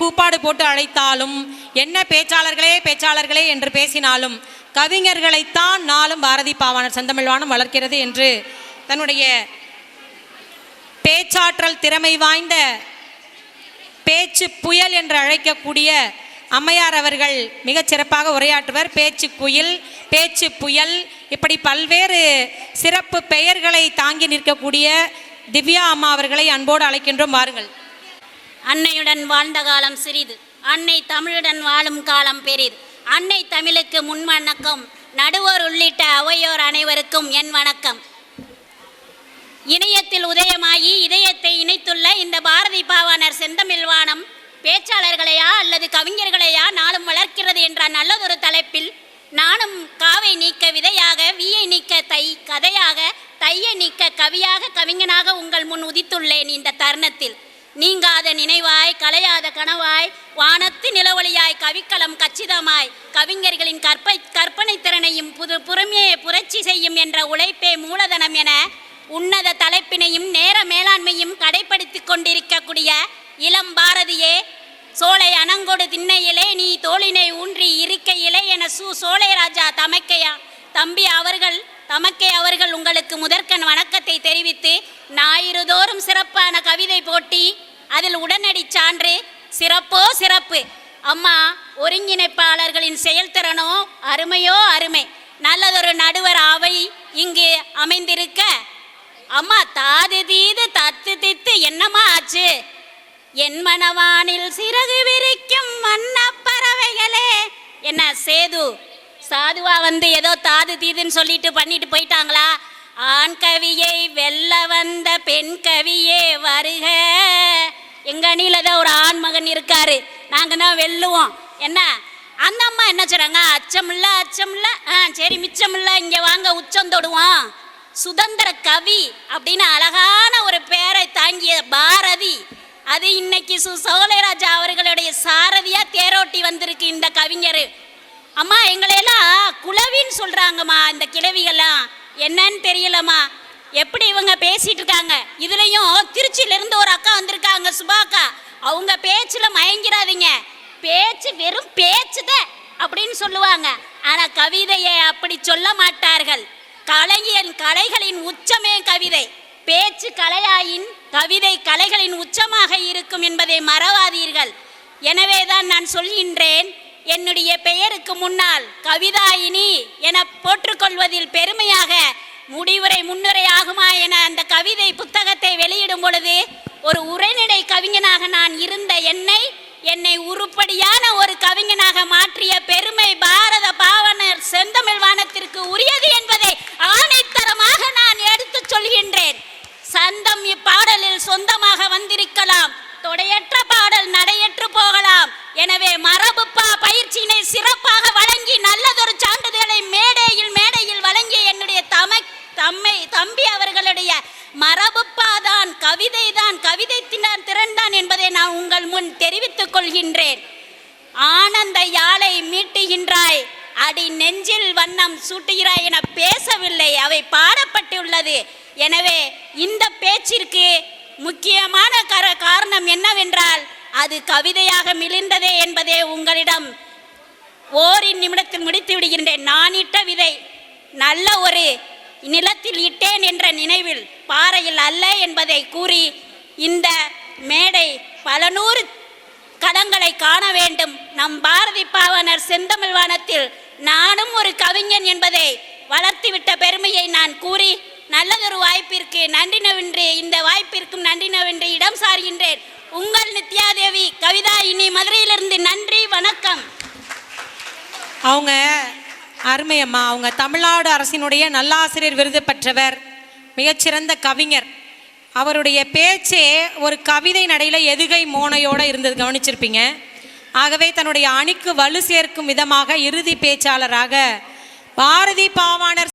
கூப்பாடு போட்டு அழைத்தாலும் என்ன பேச்சாளர்களே பேச்சாளர்களே என்று பேசினாலும் கவிஞர்களைத்தான் நாளும் பாரதி பாவாணர் செந்தமிழ்வானம் வளர்க்கிறது என்று தன்னுடைய பேச்சாற்றல் திறமை வாய்ந்த பேச்சு புயல் என்று அழைக்கக்கூடிய அம்மையார் அவர்கள் மிகச் சிறப்பாக உரையாற்றுவர். பேச்சு குயில் பேச்சு புயல் இப்படி பல்வேறு சிறப்பு பெயர்களை தாங்கி நிற்கக்கூடிய திவ்யா அம்மா அவர்களை அன்போடு அழைக்கின்றோம். வாருங்கள். அன்னையுடன் வாழ்ந்த காலம் சிறிது. அன்னை தமிழுடன் வாழும் காலம் பெரிது. அன்னை தமிழுக்கு முன் வணக்கம். நடுவோர் உள்ளிட்ட அவையோர் அனைவருக்கும் என் வணக்கம். இணையத்தில் உதயமாகி இதயத்தை இணைத்துள்ள இந்த பாரதி பாவாணர் செந்தமிழ்வானம் பேச்சாளர்களையா அல்லது கவிஞர்களையா நாளும் வளர்க்கிறது என்ற நல்லதொரு தலைப்பில் நானும் காவை நீக்க விதையாக வீயை நீக்க தை கதையாக தையை நீக்க கவியாக கவிஞனாக உங்கள் முன் உதித்துள்ளேன் இந்த தருணத்தில். நீங்காத நினைவாய் கலையாத கனவாய் வானத்து நிலவொளியாய் கவிக்களம் கச்சிதமாய் கவிஞர்களின் கற்பை கற்பனை திறனையும் புது புறமே புரட்சி செய்யும் என்ற உழைப்பே மூலதனம் என உன்னத தலைப்பினையும் நேர மேலாண்மையும் கடைப்படுத்திக் கொண்டிருக்கக்கூடிய இளம் பாரதியே சோலை அனங்கொடு திண்ணையிலே நீ தோளினை ஊன்றி இருக்கையிலே என சு. சோலைராஜா தமக்கையா தம்பி அவர்கள் தமக்கை அவர்கள் உங்களுக்கு முதற்கண் வணக்கத்தை தெரிவித்து ஞாயிறுதோறும் உடனடி சான்று. சிறப்போ சிறப்பு. அம்மா ஒருங்கிணைப்பாளர்களின் செயல்திறனோ அருமையோ அருமை. நல்லதொரு நடுவர் அவை இங்கு அமைந்திருக்க. அம்மா தாது தீது தத்து தித்து என்னம்மா ஆச்சு என் மனவானில் சிறகு விரிக்கும் வண்ண பறவைகளே என்ன சேது? சாதுவா வந்து ஏதோ தாது தீதுன்னு சொல்லிட்டு பண்ணிட்டு போயிட்டாங்களா? ஆண் கவியை வெல்ல வந்த பெண் கவியே வருக. எங்க அணியில தான் ஒரு ஆண் மகன் இருக்காரு. நாங்க தான் வெல்லுவோம். என்ன? அந்த அம்மா என்ன சொல்றாங்க? அச்சம் அச்சமில்ல. அச்சம் ஆ சரி மிச்சம் இல்ல இங்க வாங்க உச்சம் தொடுவோம். சுதந்திர கவி அப்படின்னு அழகான ஒரு பேரை தாங்கிய பாரதி. அது இன்னைக்கு சு சோலைராஜா அவர்களுடைய சாரதியா தேரோட்டி வந்திருக்கு இந்த கவிஞர். அம்மா எங்களையெல்லாம் குளவின்னு சொல்றாங்கம்மா இந்த கிழவிகள்லாம். என்னன்னு தெரியலம்மா. எப்படி இவங்க பேசிட்டு இருக்காங்க? இதுலயும் திருச்சியில சுபாக்கா அவங்க பேச்சில் மயங்கிறாதீங்க பேச்சு வெறும் பேச்சு தான் அப்படின்னு சொல்லுவாங்க. ஆனா கவிதையை அப்படி சொல்ல மாட்டார்கள். கலைஞன் கலைகளின் உச்சமே கவிதை. பேச்சு கலையாயின் கவிதை கலைகளின் உச்சமாக இருக்கும் என்பதை மறவாதீர்கள். எனவேதான் நான் சொல்கின்றேன் என்னுடைய பெயருக்கு முன்னால் கவிதாயினி என போற்றுக்கொள்வதில் பெருமையாக முடிவுரை முன்னுரை ஆகுமா என அந்த கவிதை புத்தகத்தை வெளியிடும் பொழுது ஒரு உரைநடை கவிஞனாக நான் இருந்த என்னை என்னை உருப்படியான ஒரு கவிஞனாக மாற்றிய பெருமை பாரத பாவனர் செந்தமிழ் வானத்திற்கு உரியது என்பதை ஆணைத்தரமாக நான் எடுத்துச் சொல்கின்றேன். சந்தம் இப்பாடலில் சொந்தமாக வந்திருக்கலாம். தொடையற்ற பாடல் நடையற்று போகலாம். எனவே மர பயிற்சியினை சிறப்பாக வழங்கி நல்லதொரு சான்றிதழை மேடையில் மேடையில் வழங்கிய என்னுடைய தம தம்மை தம்பி அவர்களுடைய மரபுப்பா தான் கவிதை தான் கவிதை திறன் திறன்தான் என்பதை நான் உங்கள் முன் தெரிவித்துக் கொள்கின்றேன். ஆனந்த யாழை மீட்டுகின்றாய். அடி நெஞ்சில் வண்ணம் சூட்டுகிறாய் என பேசவில்லை. அவை பாடப்பட்டுள்ளது. எனவே இந்த பேச்சிற்கு முக்கியமான கர காரணம் என்னவென்றால் அது கவிதையாக மிளிர்ந்ததே என்பதே உங்களிடம். ஓரின் நிமிடத்தில் முடித்து விடுகின்றேன். நான் இட்ட விதை நல்ல ஒரு நிலத்தில் இட்டேன் என்ற நினைவில் பாறையில் அல்ல என்பதை கூறி இந்த மேடை பல நூறு கடங்களை காண வேண்டும். நம் பாரதி பாவனர் செந்தமிழ் வானத்தில் நானும் ஒரு கவிஞன் என்பதை வளர்த்துவிட்ட பெருமையை நான் கூறி நல்லதொரு வாய்ப்பிற்கு நன்றினவென்று இந்த வாய்ப்பிற்கும் நன்றினவென்று இடம் சார்கின்றேன். உங்கள் நித்யாதேவி கவிதா இனி மதுரையிலிருந்து நன்றி வணக்கம். அவங்க அருமையம்மா. அவங்க தமிழ்நாடு அரசினுடைய நல்லாசிரியர் விருது பெற்றவர் மிகச்சிறந்த கவிஞர். அவருடைய பேச்சே ஒரு கவிதை நடையில் எதுகை மோனையோடு இருந்தது கவனிச்சிருப்பீங்க. ஆகவே தன்னுடைய அணிக்கு வலு சேர்க்கும் விதமாக இறுதி பேச்சாளராக பாரதி பாவாணர்